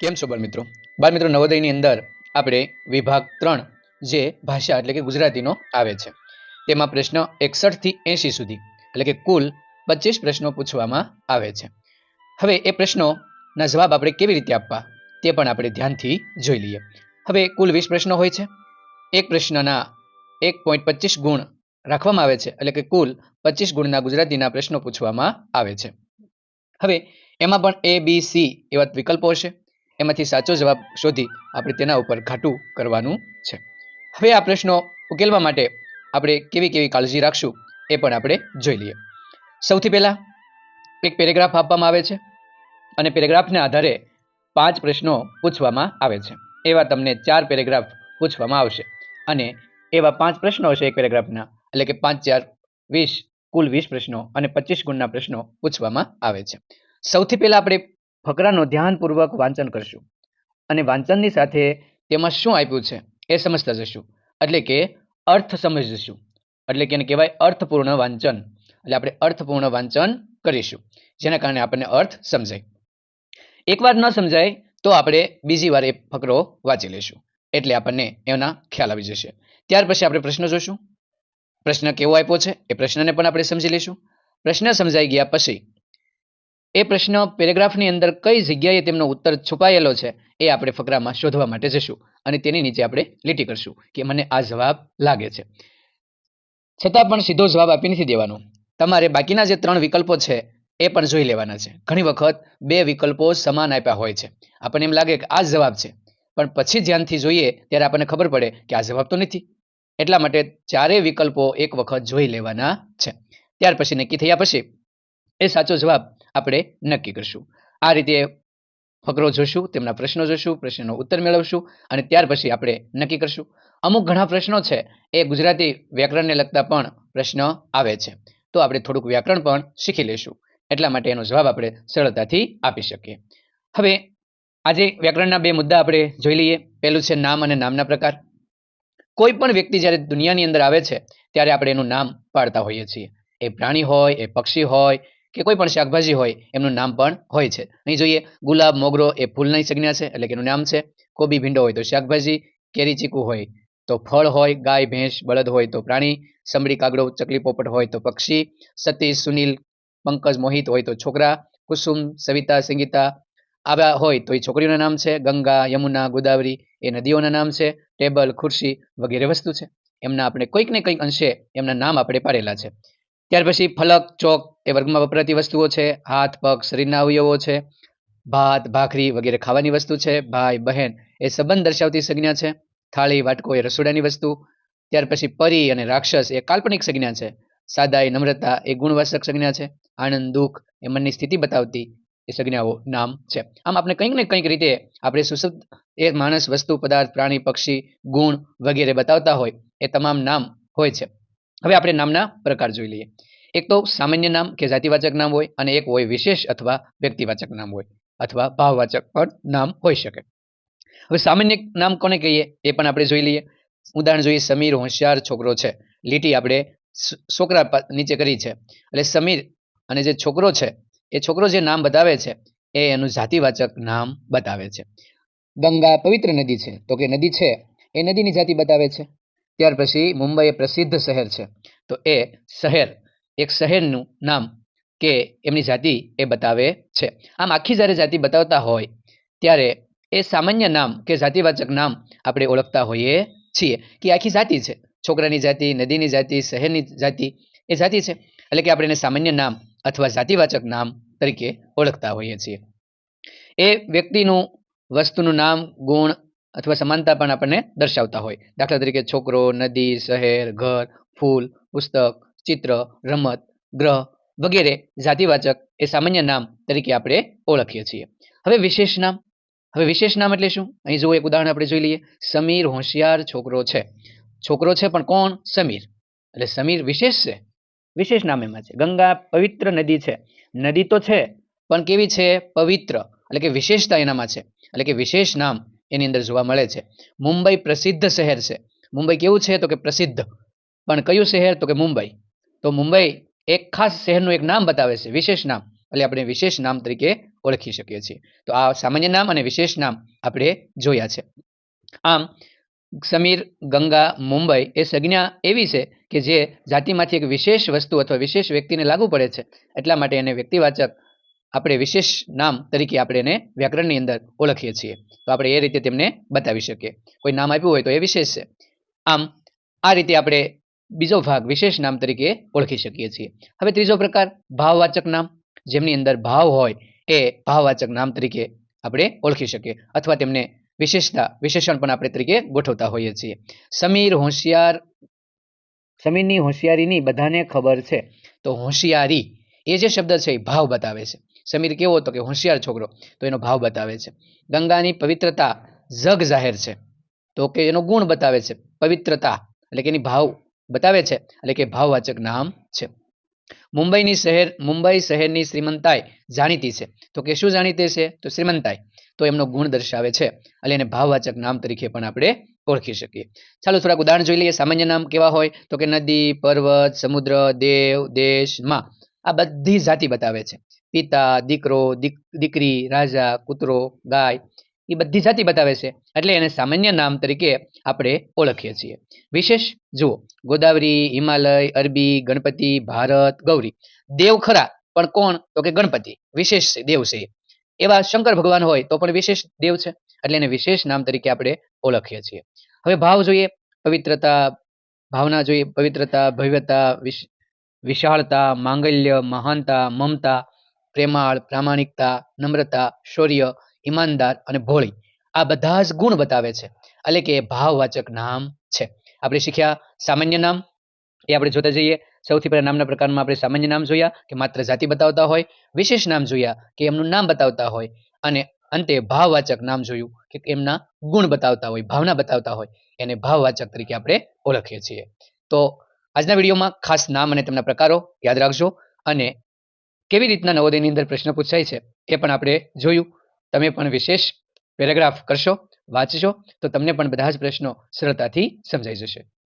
કેમ છો બાળમિત્રો? બાળમિત્રો, નવોદયની અંદર આપણે વિભાગ ત્રણ જે ભાષા એટલે કે ગુજરાતીનો આવે છે. તેમાં પ્રશ્ન એકસઠથી એંશી સુધી એટલે કે કુલ પચીસ પ્રશ્નો પૂછવામાં આવે છે. હવે એ પ્રશ્નોના જવાબ આપણે કેવી રીતે આપવા તે પણ આપણે ધ્યાનથી જોઈ લઈએ. હવે કુલ વીસ પ્રશ્નો હોય છે. એક પ્રશ્નના એક પોઈન્ટ પચીસ ગુણ રાખવામાં આવે છે એટલે કે કુલ પચીસ ગુણના ગુજરાતીના પ્રશ્નો પૂછવામાં આવે છે. હવે એમાં પણ એ બી સી એવા વિકલ્પો હશે. એમાંથી સાચો જવાબ શોધી આપણે તેના ઉપર ઘાટું કરવાનું છે. હવે આ પ્રશ્નો ઉકેલવા માટે આપણે કેવી કેવી કાળજી રાખશું એ પણ આપણે જોઈ લઈએ. સૌથી પહેલા એક પેરેગ્રાફ આપવામાં આવે છે અને પેરેગ્રાફના આધારે પાંચ પ્રશ્નો પૂછવામાં આવે છે. એવા તમને ચાર પેરેગ્રાફ પૂછવામાં આવશે અને એવા પાંચ પ્રશ્નો હશે એક પેરેગ્રાફના, એટલે કે પાંચ, ચાર, વીસ, કુલ વીસ પ્રશ્નો અને પચીસ ગુણના પ્રશ્નો પૂછવામાં આવે છે. સૌથી પહેલાં આપણે ફકરાનું ધ્યાનપૂર્વક વાંચન કરશું. અને વાંચનની સાથે તેમાં શું આપ્યું છે એ સમજતા જશું. એટલે કે અર્થ સમજીશું એટલે કે એને કહેવાય અર્થપૂર્ણ વાંચન. એટલે આપણે અર્થપૂર્ણ વાંચન કરીશું. જેના કારણે આપણને અર્થ સમજાય. એકવાર ન સમજાય તો આપણે બીજી વાર એ ફકરો વાંચી લઈશું. એટલે આપણને એના ખ્યાલ આવી જશે. ત્યાર પછી આપણે પ્રશ્ન જોશું. પ્રશ્ન કેવો આપ્યો છે એ પ્રશ્નને પણ આપણે સમજી લઈશું. પ્રશ્ન સમજાઈ ગયા પછી એ પ્રશ્ન પેરેગ્રાફની અંદર કઈ જગ્યાએ તેમનો ઉત્તર છુપાયેલો છે એ આપણે ફકરામાં શોધવા માટે જશું અને તેની નીચે આપણે લીટી કરશું કે મને આ જવાબ લાગે છે. છતાં પણ સીધો જવાબ આપી નથી દેવાનો. તમારે બાકીના જે ત્રણ વિકલ્પો છે એ પણ જોઈ લેવાના છે. ઘણી વખત બે વિકલ્પો સમાન આપ્યા હોય છે. આપણને એમ લાગે કે આ જવાબ છે. પણ પછી ધ્યાનથી જોઈએ ત્યારે આપણને ખબર પડે કે આ જવાબ તો નથી. એટલા માટે ચારેય વિકલ્પો એક વખત જોઈ લેવાના છે. ત્યાર પછી નક્કી થયા પછી એ સાચો જવાબ આપણે નક્કી કરશું. આ રીતે ફકરો જોશું, તેમના પ્રશ્નો જોશું, પ્રશ્નનો ઉત્તર મેળવશું અને ત્યાર પછી આપણે નક્કી કરશું. અમુક ઘણા પ્રશ્નો છે, એ ગુજરાતી વ્યાકરણને લગતા પણ પ્રશ્ન આવે છે. તો આપણે થોડુંક વ્યાકરણ પણ શીખી લઈશું. એટલા માટે એનો જવાબ આપણે સરળતાથી આપી શકીએ. હવે, આજે વ્યાકરણના બે મુદ્દા આપણે જોઈ લઈએ. પહેલું છે નામ અને નામના પ્રકાર. કોઈ પણ વ્યક્તિ જ્યારે દુનિયાની અંદર આવે છે, ત્યારે આપણે એનું નામ પાડતા હોઈએ છીએ. એ પ્રાણી હોય, એ પક્ષી હોય કે કોઈ પણ શાકભાજી હોય, એમનું નામ પણ હોય છે. અહીં જોઈએ, ગુલાબ, મોગરો એ ફૂલની સંજ્ઞા છે, એટલે કે એનું નામ છે. કોબી ભીંડો હોય તો શાકભાજી, કેરી ચીકુ હોય તો ફળ હોય, ગાય, ભેંસ, બળદ હોય તો પ્રાણી, સમડી, કાગડો, ચકલી, પોપટ હોય તો પક્ષી, સતીશ, સુનિલ, પંકજ, મોહિત હોય તો છોકરા, કુસુમ, સવિતા, સંગીતા આવ્યા હોય તો એ છોકરીઓના નામ છે. ગંગા, યમુના, ગોદાવરી એ નદીઓના નામ છે. ટેબલ, ખુરશી વગેરે વસ્તુ છે. એમના આપણે કોઈક ને કંઈક અંશે એમના નામ આપણે પાડેલા છે. ત્યાર પછી ફલક, ચોક એ વર્ગમાં વપરાતી વસ્તુઓ છે. હાથ, પગ, શરીરના અવયવો છે. ભાત, ભાખરી વગેરે ખાવાની વસ્તુ છે. ભાઈ, બહેન એ સંબંધ દર્શાવતી સંજ્ઞા છે. થાળી, વાટકો એ રસોડાની વસ્તુ. ત્યાર પછી પરી અને રાક્ષસ એ કાલ્પનિક સંજ્ઞા છે. સાદા એ નમ્રતા એ ગુણવાચક સંજ્ઞા છે. આનંદ, દુઃખ એ મનની સ્થિતિ બતાવતી એ સંજ્ઞાઓ નામ છે. આમ આપણે કંઈક ને કંઈક રીતે આપણે સુશબ્દ એ માણસ, વસ્તુ, પદાર્થ, પ્રાણી, પક્ષી, ગુણ વગેરે બતાવતા હોય એ તમામ નામ હોય છે. હવે આપણે નામના પ્રકાર જોઈ લઈએ. એક તો સામાન્ય નામ કે જાતિવાચક નામ હોય અને એક હોય વિશેષ અથવા વ્યક્તિવાચક નામ હોય અથવા ભાવવાચક પણ નામ હોઈ શકે. હવે સામાન્ય નામ કોને કહીએ એ પણ આપણે જોઈ લઈએ. ઉદાહરણ જોઈએ, સમીર હોશિયાર છોકરો છે. લીટી આપણે છોકરા નીચે કરી છે. એટલે સમીર અને જે છોકરો છે, એ છોકરો જે નામ બતાવે છે, એ એનું જાતિવાચક નામ બતાવે છે. ગંગા પવિત્ર નદી છે. તો કે નદી છે, એ નદીની જાતિ બતાવે છે. ત્યાર પછી મુંબઈ એ પ્રસિદ્ધ શહેર છે. તો એ શહેર, એક શહેરનું નામ કે એમની જાતિ એ બતાવે છે. આમ આખી જ્યારે જાતિ બતાવતા હોય, ત્યારે એ સામાન્ય નામ કે જાતિવાચક નામ આપણે ઓળખતા હોઈએ છીએ કે આખી જાતિ છે. છોકરાની જાતિ, નદીની જાતિ, શહેરની જાતિ એ જાતિ છે. એટલે કે આપણે એને સામાન્ય નામ અથવા જાતિવાચક નામ તરીકે ઓળખતા હોઈએ છીએ. એ વ્યક્તિનું વસ્તુનું નામ, ગુણ અથવા સમાનતા પણ આપણને દર્શાવતા હોય. દાખલા તરીકે છોકરો, નદી, શહેર, ઘર, ફૂલ, પુસ્તક, ચિત્ર, રમત, ગ્રહ વગેરે જાતિવાચક એ સામાન્ય નામ તરીકે આપણે ઓળખીએ છીએ. હવે વિશેષ નામ? હવે વિશેષ નામ એટલે શું? અહીં જુઓ એક ઉદાહરણ આપણે જોઈ લઈએ. સમીર હોશિયાર છોકરો છે. છોકરો છે પણ કોણ? સમીર. એટલે સમીર વિશેષ છે. વિશેષ નામ એમાં છે. ગંગા પવિત્ર નદી છે. નદી તો છે, પણ કેવી છે? પવિત્ર. એટલે કે વિશેષતા એનામાં છે. એટલે કે વિશેષ નામ. એની અંદર જોવા મળે છે. મુંબઈ પ્રસિદ્ધ શહેર છે. મુંબઈ કેવું છે તો કે પ્રસિદ્ધ. પણ કયું શહેર તો કે મુંબઈ? તો મુંબઈ એક ખાસ શહેરનું એક નામ બતાવે છે. વિશેષ નામ. એટલે આપણે વિશેષ નામ તરીકે ઓળખી શકીએ છીએ. તો આ સામાન્ય નામ અને વિશેષ નામ આપણે જોયા છે. આમ, સમીર, ગંગા, મુંબઈ એ સંજ્ઞા એવી છે કે જે જાતિમાંથી એક વિશેષ વસ્તુ અથવા વિશેષ વ્યક્તિને લાગુ પડે છે. એટલા માટે એને વ્યક્તિવાચક આપણે વિશેષ નામ તરીકે આપણે એને વ્યાકરણની અંદર ઓળખીએ છીએ. તો આપણે એ રીતે તેમને બતાવી શકીએ. કોઈ નામ આપ્યું હોય તો એ વિશેષ છે. આમ, આ રીતે આપણે બીજો ભાગ વિશેષ નામ તરીકે ઓળખી શકીએ છીએ. હવે ત્રીજો પ્રકાર, ભાવવાચક નામ. જેમની અંદર ભાવ હોય એ ભાવવાચક નામ તરીકે આપણે ઓળખી શકીએ. અથવા તેમને વિશેષતા, વિશેષણ પણ આપણે તરીકે ગોઠવતા હોઈએ છીએ. સમીર, હોશિયાર, સમીરની હોશિયારીની બધાને ખબર છે. તો હોશિયારી એ જે શબ્દ છે એ ભાવ બતાવે છે. સમીર કેવો હતો કે હોશિયાર છોકરો, તો એનો ભાવ બતાવે છે. ગંગાની પવિત્રતા જગ જાહેર છે. તો કે એનો ગુણ બતાવે છે. પવિત્રતા, એટલે કે એની ભાવ બતાવે છે, એટલે કે ભાવવાચક નામ છે. મુંબઈની શહેર, મુંબઈ શહેરની શ્રીમંતાઈ જાણીતી છે. તો કે શું જાણીતી છે? તો શ્રીમંતાઈ. તો એમનો ગુણ દર્શાવે છે. એટલે એને ભાવવાચક નામ તરીકે પણ આપણે ઓળખી શકીએ. ચાલો થોડાક ઉદાહરણ જોઈ લઈએ. સામાન્ય નામ કેવા હોય? તો કે નદી, પર્વત, સમુદ્ર, દેવ, દેશમાં આ બધી જાતિ બતાવે છે. પિતા, દીકરો દીકરી, રાજા કૂતરો ગાય, એ બધી જાતિ બતાવે છે. એટલે એને સામાન્ય નામ તરીકે આપણે ઓળખીએ છીએ. વિશેષ જુઓ, ગોદાવરી, હિમાલય, અરબી, ગણપતિ, ભારત, ગૌરી. દેવ ખરા, પણ કોણ? તો કે ગણપતિ. વિશેષ દેવ છે એવા શંકર ભગવાન હોય તો પણ વિશેષ દેવ છે. એટલે એને વિશેષ નામ તરીકે આપણે ઓળખીએ છીએ. હવે ભાવ જોઈએ, પવિત્રતા, ભાવના જોઈએ, પવિત્રતા, ભવ્યતા વિશાળતા, માંગલ્ય, મહાનતા, મમતા પ્રેમાળ, પ્રામાણિકતા, નમ્રતા, શૌર્ય, ઈમાનદાર અને ભોળી આ બધા જ ગુણ બતાવે છે. એટલે કે ભાવવાચક નામ છે. આપણે શીખ્યા સામાન્ય નામ. એ આપણે જોતા જઈએ. સૌથી પહેલા નામના પ્રકારમાં આપણે સામાન્ય નામ જોયા કે માત્ર જાતિ બતાવતા હોય, વિશેષ નામ જોયા કે એમનું નામ બતાવતા હોય અને અંતે ભાવવાચક નામ જોયું કે એમના ગુણ બતાવતા હોય, ભાવના બતાવતા હોય. એને ભાવવાચક તરીકે આપણે ઓળખીએ છીએ. તો આજના વિડીયોમાં ખાસ નામ અને તેમના પ્રકારો યાદ રાખજો અને કેવી રીતના નવોદયની અંદર પ્રશ્ન પૂછાય છે એ પણ આપણે જોયું. તમે પણ વિશેષ પેરેગ્રાફ કરશો, વાંચશો, તો તમને પણ બધા જ પ્રશ્નો સરળતાથી સમજાઈ જશે.